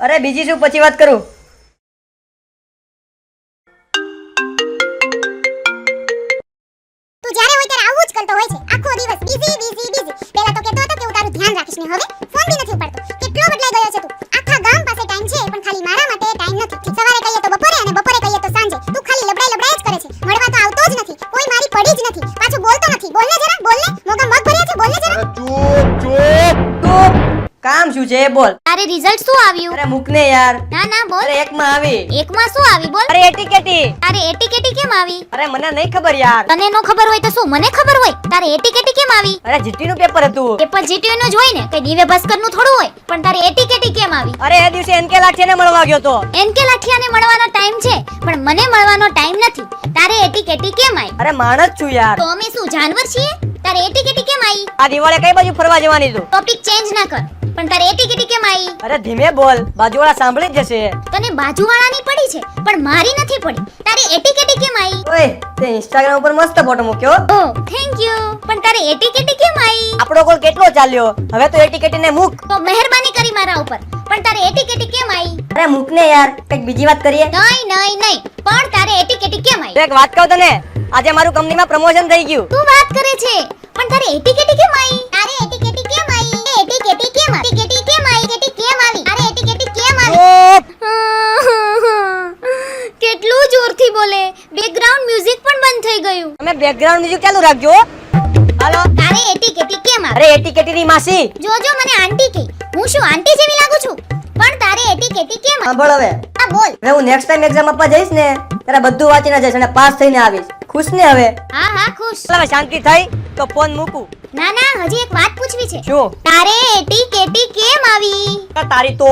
અરે બીજી શું? પછી વાત કરું. કામ શું છે એ બોલ. તારે રિઝલ્ટ શું આવ્યું? અરે મૂક ને યાર. ના ના બોલ. અરે એકમાં આવી. એકમાં શું આવી? બોલ. અરે એટીકેટી. તારે એટીકેટી કેમ આવી? અરે મને નહીં ખબર યાર. તને નો ખબર હોય તો શું? મને ખબર હોય. તારે એટીકેટી કેમ આવી? અરે જીટી નું પેપર હતું. પેપર જીટી નું જ હોય ને કઈ દિવ્ય ભાસ્કરનું થોડું હોય પણ તારે એટીકેટી કેમ આવી? અરે એ દિવસે એનકે લાઠીને મળવા ગયો તો. એન કે લાઠિયાને મળવાનો ટાઈમ છે પણ મને મળવાનો ટાઈમ નથી. તારે એટી કેટી કેમ આવી? અરે માણસ છું યાર. તો અમે શું જાનવર છીએ? તારે એટી કેટી કેમ આવી? આ દિવાળે કઈ બાજુ ફરવા જવાની તું? ટોપિક ચેન્જ ના કર. પણ તારે એટી કેટી કેમ આવી અરે ધીમે બોલ બાજુવાળા સાંભળી જશે. તને બાજુવાળાની પડી છે પણ મારી નથી પડી. તારે એટી કેટી કેમ આવી ઓય તે ઇન્સ્ટાગ્રામ ઉપર મસ્ત ફોટો મૂક્યો ઓ થેન્ક યુ પણ તારે એટી કેટી કેમ આવી આપણો કોલ કેટલો ચાલ્યો? હવે તો એટી કેટી ને મૂક. તો મહેરબાની કરી મારા ઉપર. પણ તારે એટી કેટી કેમ આવી અરે મૂક ને યાર કંઈક બીજી વાત કરીએ. નહીં નહીં નહીં. પણ તારે એટી કેટી કેમ આવી એક વાત કહું તને આજે મારું કંપનીમાં પ્રમોશન થઈ ગયું. તું વાત કરે છે પણ તારે એટી કેટી કેમ આવી જોરથી બોલે. બેકગ્રાઉન્ડ મ્યુઝિક પણ બંધ થઈ ગયું. તમે બેકગ્રાઉન્ડ મ્યુઝિક ચાલુ રાખજો હાલો. તારે એટી કેટી કેમ આવી? અરે એટી કેટી ની માસી. જોજો મને આંટી કે. હું શું આંટી જેવી લાગુ છું? પણ તારે એટી કેટી કેમ સાંભળ હવે. આ બોલ. હવે હું નેક્સ્ટ ટાઈમ એક્ઝામ આપવા જઈશ ને ત્યારે બધું વાંચીને જઈશ અને પાસ થઈને આવીશ. ખુશ ને હવે? હા હા ખુશ. ચાલ શાંતિ થઈ તો ફોન મૂકું. ના ના હજી એક વાત પૂછવી છે. શું? તારે એટી કેટી કેમ આવી? તારી તો